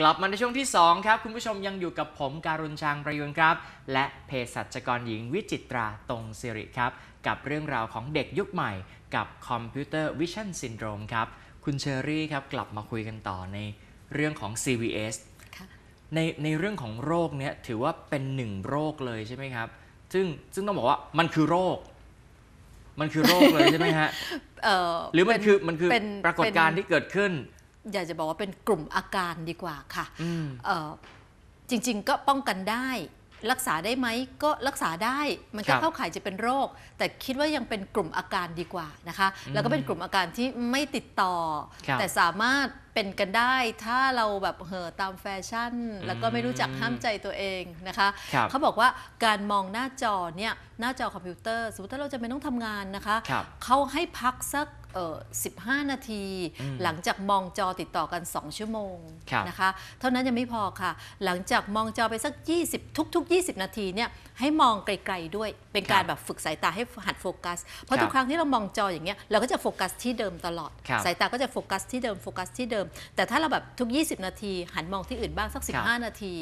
กลับมาในช่วงที่ 2 ครับ คุณผู้ชมยังอยู่กับผมการุณชางประยุนครับ และเภสัชกรหญิงวิจิตราตรงสิริครับ กับเรื่องราวของเด็กยุคใหม่ กับคอมพิวเตอร์วิชั่นซินโดรมครับ คุณเชอรี่ครับ กลับมาคุยกันต่อในเรื่องของ CVS ค่ะในในเรื่องของโรคเนี้ยถือว่าเป็นหนึ่งโรคเลยใช่ไหมครับ ซึ่งซึ่งต้องบอกว่ามันคือโรค มันคือโรคเลยใช่ไหมฮะเอ่อหรือมันเป็คือมันคือเป็นปรากฏการณ์เป็นที่เกิดขึ้น อยากจะบอกว่าเป็นกลุ่มอาการดีกว่าค่ะอืมเอ่อจริง ๆ ก็ป้องกันได้ รักษาได้ไหมก็รักษาได้มันครัก็บเข้าข่ายจะเป็นโรค แต่คิดว่ายังเป็นกลุ่มอาการดีกว่านะคะ แล้วก็เป็นกลุ่มอาการที่ไม่ติดต่อครับแต่สามารถเป็นกันได้ถ้าเราแบบเห่อตามแฟชั่น แล้วก็ไม่รู้จักห้ามใจตัวเองนะคะครับเขาบอกว่าการมองหน้าจอเนี่ยหน้าจอคอมพิวเตอร์สมมติถ้าเราจะไม่ต้องทำงานนะคะครับเขาให้พักสัก เอ่อ15 นาทีอืมหลังจากมองจอติดต่อกัน 2 ชั่วโมงครับนะคะ เท่านั้นยังไม่พอค่ะ หลังจากมองจอไปสัก 20 ทุก ๆ 20 นาทีเนี่ยให้มองไกลๆด้วย เป็นการแบบฝึกสายตาให้หัดโฟกัส เพราะครับทุกครั้งที่เรามองจออย่างเงี้ยเราก็จะโฟกัสที่เดิมตลอดครับสายตาก็จะโฟกัสที่เดิมโฟกัสที่เดิม แต่ถ้าเราแบบทุก 20 นาที หันมองที่อื่นบ้างสักครับ15 นาที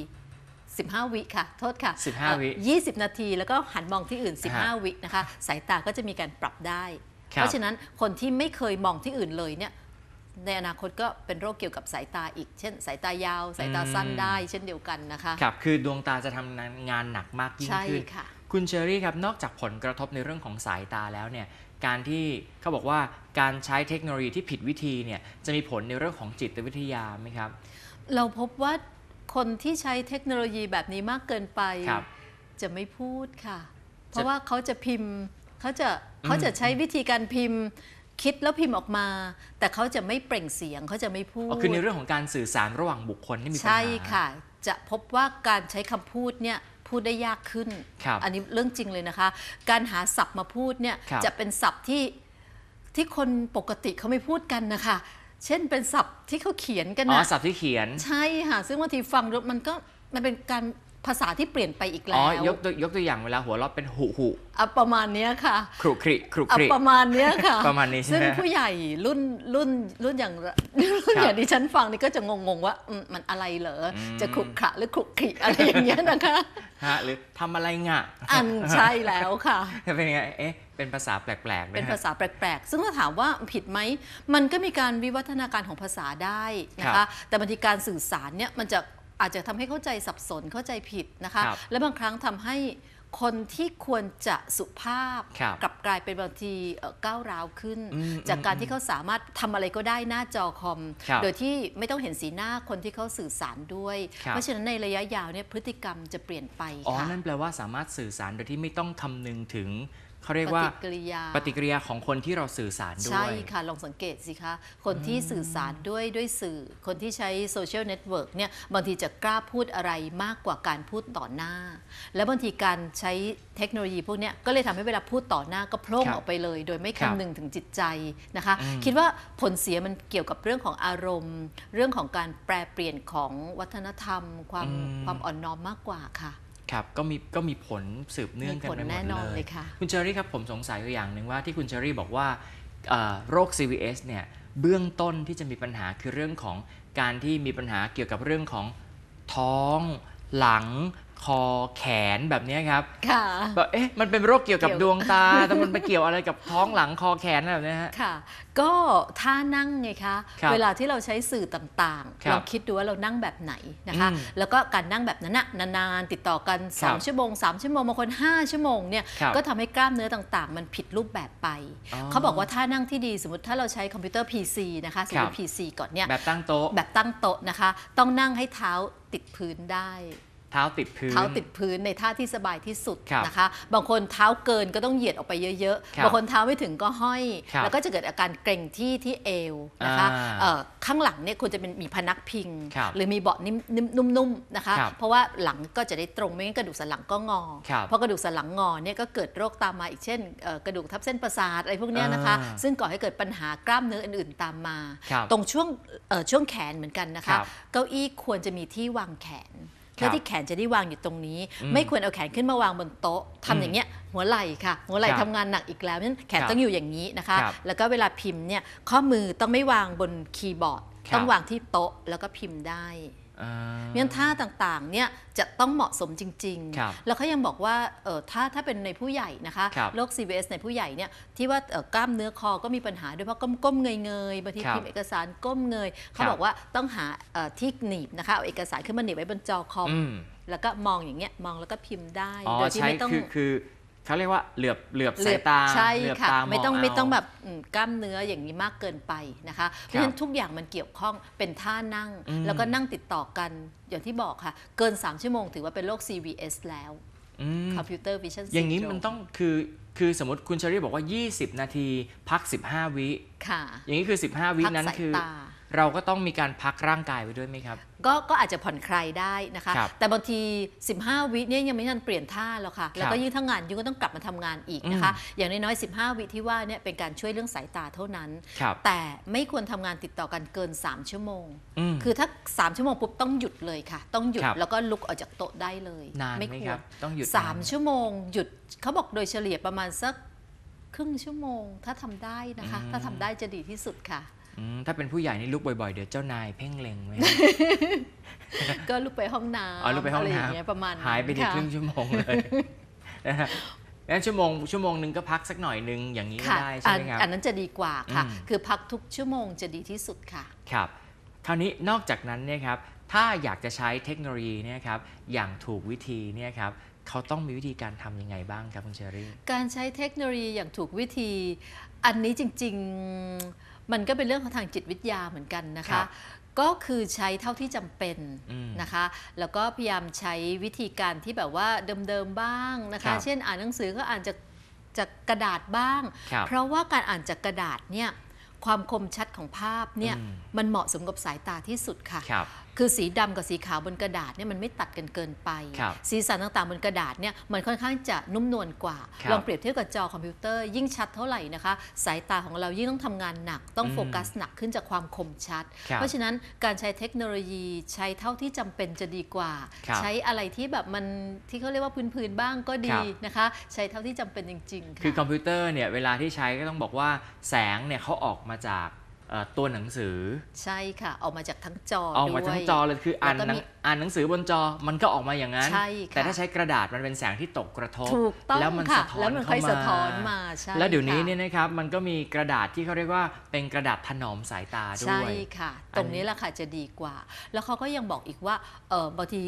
15 วิค่ะ โทษค่ะ 15 วิเอ่อ20 นาที แล้วก็หันมองที่อื่น 15 วินะคะ สายตาก็จะมีการปรับได้ ครับ เพราะฉะนั้นคนที่ไม่เคยมองที่อื่นเลยเนี่ยในอนาคตก็เป็นโรคเกี่ยวกับสายตาอีก เช่น สายตายาว สายตาสั้นอืมได้ เช่นเดียวกันนะคะ ครับคือดวงตาจะทำงานหนักมากยิ่งใช่ขึ้น ค่ะ คุณเชอรี่ครับ นอกจากผลกระทบในเรื่องของสายตาแล้วเนี่ย การที่เขาบอกว่าการใช้เทคโนโลยีที่ผิดวิธีเนี่ย จะมีผลในเรื่องของจิตวิทยาไหมครับ เราพบว่าคนที่ใช้เทคโนโลยีแบบนี้มากเกินไป ครับจะไม่พูดค่ะ เพจะราะว่าเขาจะพิมพ์ เขาจะเขาจะใช้วิธีการพิมพ์คิดแล้วพิมพ์ออกมา แต่เขาจะไม่เปล่งเสียงเขาจะไม่พูดอ๋อคือในเรื่องของการสื่อสารระหว่างบุคคลที่มีปัญหาใช่ค่ะ จะพบว่าการใช้คำพูดเนี่ยพูดได้ยากขึ้นครับอันนี้เรื่องจริงเลยนะคะ การหาศัพท์มาพูดเนี่ยครับจะเป็นศัพท์ที่ที่คนปกติเขาไม่พูดกันนะคะ เช่นเป็นศัพท์ที่เขาเขียนกันอ๋อนะสับที่เขียน ใช่ค่ะ ซึ่งบางทีฟังแล้วมันก็มันเป็นการ ภาษาที่เปลี่ยนไปอีกอ๋แล้อวยกตัวยกตัวอย่างเวลาหัวเราะเป็นหุหุอะประมาณเนี้ยค่ะครุคริครุอะคริประมาณเนี้ยค่ะ ประมาณนี้ใช่ไหมซึ่งผู้ใหญ่รุ่นรุ่นรุ่นอย่างรุ่นครับอย่างที่ฉันฟังนี่ก็จะงงๆว่าอืมมันอะไรเหรออมจะขรุขระหรือขรุขริอะไรอย่างเงี้ยนะคะฮะหรือทำอะไรงะอันใช่แล้วค่ะเป็นยังไงเอ๊ะเป็นภาษาแปลกๆไหมเป็นฮะภาษาแปลกๆ ซึ่งถ้าถามว่าผิดไหม มันก็มีการวิวัฒนาการของภาษาได้นะครัคะบแต่บางทีการสื่อสารเนี่ยมันจะ อาจจะทำให้เข้าใจสับสนเข้าใจผิดนะคะครับและบางครั้งทำให้คนที่ควรจะสุภาพครับกลับกลายเป็นบางทีเอ่อก้าวร้าวขึ้นอืมจากการที่เขาสามารถทำอะไรก็ได้หน้าจอคอมครับโดยที่ไม่ต้องเห็นสีหน้าคนที่เขาสื่อสารด้วยครับเพราะฉะนั้นในระยะยาวเนี่ยพฤติกรรมจะเปลี่ยนไปอ๋อค่ะนั่นแปลว่าสามารถสื่อสารโดยที่ไม่ต้องคำนึงถึง เขาเรียกว่าปฏิกิริยาปฏิกิริยาของคนที่เราสื่อสารด้ใช่วยค่ะ ลองสังเกตสิคะ คนที่สื่อสารด้วยด้วยสื่อ คนที่ใช้โซเชียลเน็ตเวิร์กเนี่ยบางทีจะกล้าพูดอะไรมากกว่าการพูดต่อหน้า แล้วบางทีการใช้เทคโนโลยีพวกเนี้ยก็เลยทำให้เวลาพูดต่อหน้าก็โพล่งครับออกไปเลย โดยไม่ครับคำนึงถึงจิตใจนะคะอืมคิดว่าผลเสียมันเกี่ยวกับเรื่องของอารมณ์ เรื่องของการแปรเปลี่ยนของวัฒนธรรม ความอืมความอ่อนน้อมมากกว่าค่ะ ครับก็มีก็มีผลสืบเนื่องกันมีผลไปหมแน่ดนอนเลเลยยค่ะคุณเชอรี่ครับผมสงสัยอยู่อย่างหนึ่งว่าที่คุณเชอรี่บอกว่าเอ่อโรค CVS เนี่ยเบื้องต้นที่จะมีปัญหาคือเรื่องของการที่มีปัญหาเกี่ยวกับเรื่องของท้องหลัง คอแขนแบบเนี้ยครับค่ะแบบเอ๊ะมันเป็นโรคเกี่ยวกับเกี่ยวดวงตา แต่มันไปเกี่ยวอะไรกับท้องหลังคอแขนอะไรแบบเนี้ยฮะค่ะ ก็ท่านั่งไงคะครับเวลาที่เราใช้สื่อต่างครับๆลองคิดดูว่าเรานั่งแบบไหนนะคะอืมแล้วก็การนั่งแบบนั้นน่ะนานๆติดต่อกันครับ2ชั่วโมง 3 ชั่วโมงบางคน 5 ชั่วโมงเนี่ยครับก็ทำให้กล้ามเนื้อต่างๆ มันผิดรูปแบบไปอ๋อเขาบอกว่าท่านั่งที่ดีสมมติถ้าเราใช้คอมพิวเตอร์ PC นะคะสมมครัติบ PC ก่อนเนี่ยแบบตั้งโต๊ะแบบตั้งโต๊ะนะคะ ต้องนั่งให้เท้าติดพื้นได้ เท้าติดพื้น เท้าติดพื้นในท่าที่สบายที่สุดครับนะคะ บางคนเท้าเกินก็ต้องเหยียดออกไปเยอะครับๆบางคนเท้าไม่ถึงก็ห้อยครับแล้วก็จะเกิดอาการเกร็งที่ที่เอวนะคะอ่าเอ่อข้างหลังเนี่ยควรจะเป็นมีพนักพิงครับหรือมีเบาะนิ่มนิ่มนุ่มๆนะคะครับเพราะว่าหลังก็จะได้ตรงไม่งั้นกระดูกสันหลังก็งอครับเพราะกระดูกสันหลังงอเนี่ยก็เกิดโรคตามมาอีกเช่นเอ่อกระดูกทับเส้นประสาทอะไรพวกเนี้ยนะคะอ่าซึ่งก่อให้เกิดปัญหากล้ามเนื้ออื่นๆตามมาครับตรงช่วงเอ่อช่วงแขนเหมือนกันนะครัคะบเก้าอี้ควรจะมีที่วางแขนเพื่อที่แขนจะได้วางอยู่ตรงนี้อืมไม่ควรเอาแขนขึ้นมาวางบนโต๊ะทำอย่างเงี้ยหัวไหล่ค่ะ หัวไหล่ครับทำงานหนักอีกแล้วนั้นแขนครับต้องอยู่อย่างนี้นะคะครับแล้วก็เวลาพิมพ์เนี่ยข้อมือต้องไม่วางบนคีย์บอร์ดครับต้องวางที่โต๊ะแล้วก็พิมพ์ได้อ่า เพราะฉะนั้นท่าต่างๆเนี่ยจะต้องเหมาะสมจริงครับๆแล้วเขายังบอกว่าเออถ้าถ้าเป็นในผู้ใหญ่นะคะครับโรค CVS ในผู้ใหญ่เนี่ยที่ว่าเอ่อกล้ามเนื้อคอก็มีปัญหาด้วยเพราะก้มก้มเงยเงยๆบางทีครับพิมพ์เอกสารก้มเงยเขาครับบอกว่าต้องหาเอ่อที่หนีบนะคะเอาเอกสารขึ้นมาหนีบไว้บนจอคอมอืมแล้วก็มองอย่างเงี้ยมองแล้วก็พิมพ์ได้อ๋อโดยที่ใช้ไม่ต้องคือคือ เขาเรียกว่าเหลือบเหลือบเหลืสาอยบตาใช่เหลือบค่ะตาไม่ต้องเาไม่ต้องแบบอืมกล้ามเนื้ออย่างนี้มากเกินไปนะคะเพครับราะฉะนั้นทุกอย่างมันเกี่ยวข้องเป็นท่านั่งอืมแล้วก็นั่งติดต่อกันอย่างที่บอกค่ะ เกิน 3 ชั่วโมงถือว่าเป็นโรค CVS แล้วอืม Computer Vision อย่างนี้ Syndrome มันต้องคือ คือสมมติคุณเชอรี่บอกว่า 20 นาทีพัก 15 วิค่ะ อย่างนี้คือ 15 วิพักนั้นสายคือตาเราก็ต้องมีการพักร่างกายไว้ด้วยไหมครับ ก็ก็อาจจะผ่อนคลายได้นะคะครับแต่บางที 15 วิเนี่ยยังไม่ทันเปลี่ยนท่าแล้วค่ะ แล้วก็ยิ่งถ้างานยุ่งก็ต้องกลับมาทำงานอีกนะคะ อย่างน้อยๆ15 วิที่ว่าเนี่ยเป็นการช่วยเรื่องสายตาเท่านั้นครับแต่ไม่ควรทำงานติดต่อกันเกิน 3 ชั่วโมงอืมคือถ้า 3 ชั่วโมงปุ๊บต้องหยุดเลยค่ะ ต้องหยุดครับแล้วก็ลุกออกจากโต๊ะได้เลยนานไหมควครับต้องหยุดสามนนชั่วโมงหยุดเขาบอกโดยเฉลี่ยประมาณสักครึ่งชั่วโมง ถ้าทำได้นะคะอืมถ้าทำได้จะดีที่สุดค่ะอืมถ้าเป็นผู้ใหญ่นี่ลุกบ่อยๆ เดี๋ยวเจ้านายเพ่งเล็งไหมก็ลุกไปห้องน้ำอ๋อลุกไปห้องะรย่าน้ำเงี้ยประมาณนั้นหายไปในค่ะครึ่งชั่วโมงเลยนะฮะงั้นชั่วโมงชั่วโมงหนึ่งก็พักสักหน่อยหนึงอย่างนี้ก็ค่ะได้ใช่ไหมอันครับอันนั้นจะดีกว่าค่ะอืมคือพักทุกชั่วโมงจะดีที่สุดค่ะ ครับ คราวนี้นอกจากนั้นเนี่ยครับถ้าอยากจะใช้เทคโนโลยีเนี่ยครับอย่างถูกวิธีเนี่ยครับ เขาต้องมีวิธีการทำยังไงบ้างครับคุณเชอรี่ การใช้เทคโนโลยีอย่างถูกวิธี อันนี้จริง ๆ มันก็เป็นเรื่องของทางจิตวิทยาเหมือนกันนะครัคะ บ ก็คือใช้เท่าที่จำเป็นอืม นะคะ แล้วก็พยายามใช้วิธีการที่แบบว่าเดิมๆบ้างนะครัคะ บ เช่นอ่านหนังสือก็อ่านจากจากกระดาษบ้าง ครับ เพราะว่าการอ่านจากกระดาษเนี่ย ความคมชัดของภาพเนี่ยอืมมันเหมาะสมกับสายตาที่สุดค่ะครับคือสีดำกับสีขาวบนกระดาษเนี่ยมันไม่ตัดกันเกินไปครับสีสันต่างๆบนกระดาษเนี่ยมันค่อนข้างจะนุ่มนวลกว่าครับลองเปรียบเทียบกับจอคอมพิวเตอร์ยิ่งชัดเท่าไหร่นะคะ สายตาของเรายิ่งต้องทำงานหนัก ต้องอืมโฟกัสหนักขึ้นจากความคมชัดครับเพราะฉะนั้นการใช้เทคโนโลยีใช้เท่าที่จำเป็นจะดีกว่าครับใช้อะไรที่แบบมันที่เขาเรียกว่าพื้นๆบ้างก็คดีรับนะคะ ใช้เท่าที่จำเป็นจริงๆค่ะคือคอมพิวเตอร์เนี่ยเวลาที่ใช้ก็ต้องบอกว่าแสงเนี่ยเขาออกมาจากเอ่อตัวหนังสือ ใช่ค่ะออกมาจากทั้งจอออกมาด้วยทั้งจอเลยคืออ่านแล้วก็หนังมีอ่านหนังสือบนจอมันก็ออกมาอย่างนั้นใช่ค่ะแต่ถ้าใช้กระดาษมันเป็นแสงที่ตกกระทบถูกต้องแล้วมันค่ะสะท้อนแล้วมันค่อยเข้ามาสะท้อนมาใช่แล้วเดี๋ยวนี้ค่ะเนี่ยนะครับมันก็มีกระดาษที่เขาเรียกว่าเป็นกระดาษถนอมสายตาด้ใช่วยค่ะอันตรงนี้แหละค่ะจะดีกว่า แล้วเขาก็ยังบอกอีกว่าเออบางที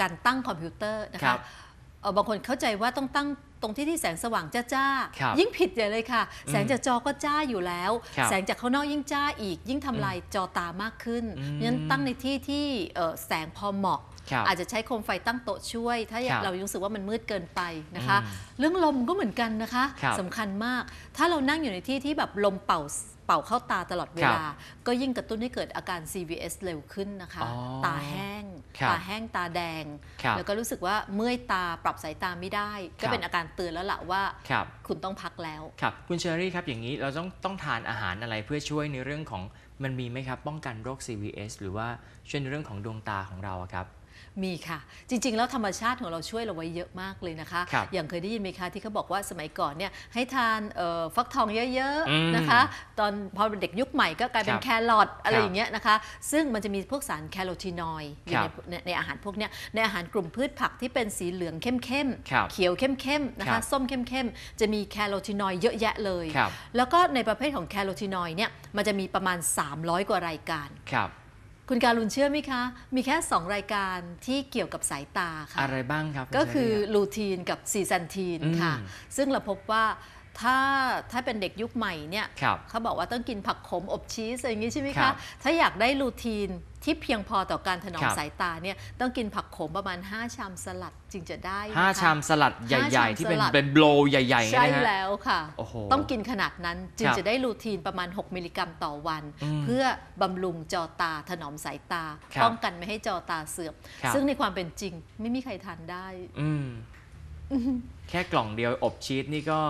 การตั้งคอมพิวเตอร์นะครัคะบเอ่อบางคนเข้าใจว่าต้องตั้ง ตรงที่ที่แสงสว่างจ้าครับๆยิ่งผิดใหญ่เลยค่ะอืมแสงจากจอก็จ้าอยู่แล้ว ครับแสงจากข้างนอกยิ่งจ้าอีก ยิ่งทำลายจอตามากขึ้นอืมเพราะฉะนั้นตั้งในที่ที่เอ่อแสงพอเหมาะ ครับอาจจะใช้โคมไฟตั้งโต๊ะช่วย ถ้าครับเรารู้สึกว่ามันมืดเกินไปนะคะ อืมเรื่องลมก็เหมือนกันนะคะครับสำคัญมาก ถ้าเรานั่งอยู่ในที่ที่แบบลมเป่า เป่าเข้าตาตลอดเวครับลา ก็ยิ่งกระตุ้นให้เกิดอาการ CVS เร็วขึ้นนะคะอ๋อตาแห้งครับตาแห้งตาแดงครับแล้วก็รู้สึกว่าเมื่อยตาปรับสายตาไม่ได้ครัก็บเป็นอาการเตือนแล้วล่ะว่าครับคุณต้องพักแล้วครับคุณเชอรี่ครับอย่างนี้เราต้องต้องทานอาหารอะไรเพื่อช่วยในเรื่องของมันมีไหมครับ ป้องกันโรค CVS หรือว่าช่วยในเรื่องของดวงตาของเราอะครับ มีค่ะ จริง ๆ แล้วธรรมชาติของเราช่วยเราไว้เยอะมากเลยนะคะ ครับอย่างเคยได้ยินไหมคะที่เขาบอกว่าสมัยก่อนเนี่ยให้ทานเอ่อฟักทองเยอะอืมๆนะคะ ตอนพอเป็นเด็กยุคใหม่ก็กลายเป็คนรับแครอทอะไรครับอย่างเงี้ยนะคะ ซึ่งมันจะมีพวกสารแคโรทีนอยด์อยู่คในรับในในอาหารพวกเนี้ยในอาหารกลุ่มพืชผักที่เป็นสีเหลืองเข้มครับๆเขียวเข้มๆนะครัคะบ ส้มเข้มๆจะมีแคโรทีนอยด์เยอะแยะเลย ครับ แล้วก็ในประเภทของแคโรทีนอยด์เนี่ยมันจะมีประมาณ 300 กว่ารายการ ครับ คุณการุณเชื่อไหมคะ มีแค่ 2 รายการที่เกี่ยวกับสายตาค่ะ อะไรบ้างครับณก็เชรี่คือรับลูทีนกับซีซันทีนอืมค่ะ ซึ่งเราพบว่า ถ้าถ้าเป็นเด็กยุคใหม่เนี่ยครับเขาบอกว่าต้องกินผักขมอบชีสอะไรอย่างนี้ใช่ไหมครัคะบถ้าอยากได้ลูทีนที่เพียงพอต่อการถนอมครับสายตาเนี่ยต้องกินผักขมประมาณ 5 ชามสลัดจึงจะได้นะคะห้าชามสลัดใหญ่ชามๆที่เป็นสลัดเป็นโบลใหญ่ๆใช่นะฮะแล้วค่ะโอ้โหต้องกินขนาดนั้นจึงครับจะได้ลูทีนประมาณ 6 มิลลิกรัมต่อวันอืมเพื่อบำรุงจอตาถนอมสายตาครับป้องกันไม่ให้จอตาเสื่อมครับซึ่งในความเป็นจริงไม่มีใครทานได้อืมแค่กล่องเดียวอบชีสนี่ก็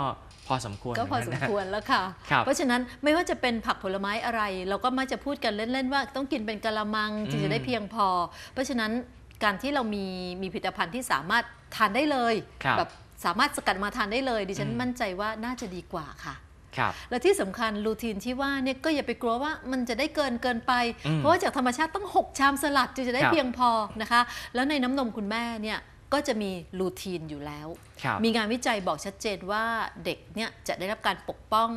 พอสมควรก็พอเหสนมกันนะควรแล้วค่ะครับเพราะฉะนั้นไม่ว่าจะเป็นผักผลไม้อะไร เราก็มักจะพูดกันเล่น ๆ ว่าต้องกินเป็นกะละมังจึงจะได้เพียงพอ เพราะฉะนั้นการที่เรามีมีผลิตภัณฑ์ที่สามารถทานได้เลยครับแบบสามารถสกัดมาทานได้เลย ดิฉันอืมมั่นใจว่าน่าจะดีกว่าค่ะครับและที่สำคัญรูทีนที่ว่าเนี่ยก็อย่าไปกลัวว่ามันจะได้เกินเกินไปอืมเพราะว่าจากธรรมชาติต้อง 6 ชามสลัดจึงจะได้ครับเพียงพอนะคะ แล้วในน้ำนมคุณแม่เนี่ย ก็จะมีรูทีนอยู่แล้วครับมีงานวิจัยบอกชัดเจนว่าเด็กเนี่ยจะได้รับการปกป้อง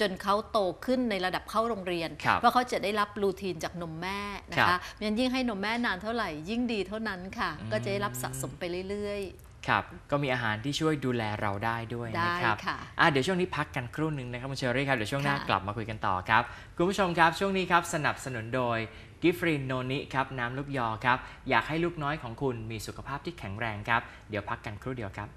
จนเขาโตขึ้นในระดับเข้าโรงเรียนครับเพราะเขาจะได้รับรูทีนจากนมแม่นะครัคะบเพราะฉะนั้นยิ่งให้นมแม่นานเท่าไหร่ ยิ่งดีเท่านั้นค่ะอืมก็จะได้รับสะสมไปเรื่อยครับ ก็มีอาหารที่ช่วยดูแลเราได้ด้วยได้นะครับค่ะอะเดี๋ยวช่วงนี้พักกันครู่หนึ่งนะครับคุณเชอรี่ครับ เดี๋ยวช่วงหน้าค่ะกลับมาคุยกันต่อครับ คุณผู้ชมครับ ช่วงนี้ครับสนับสนุนโดย กิฟรินโนนิครับน้ำลูกยอครับอยากให้ลูกน้อยของคุณมีสุขภาพที่แข็งแรงครับ เดี๋ยวพักกันครู่เดียวครับ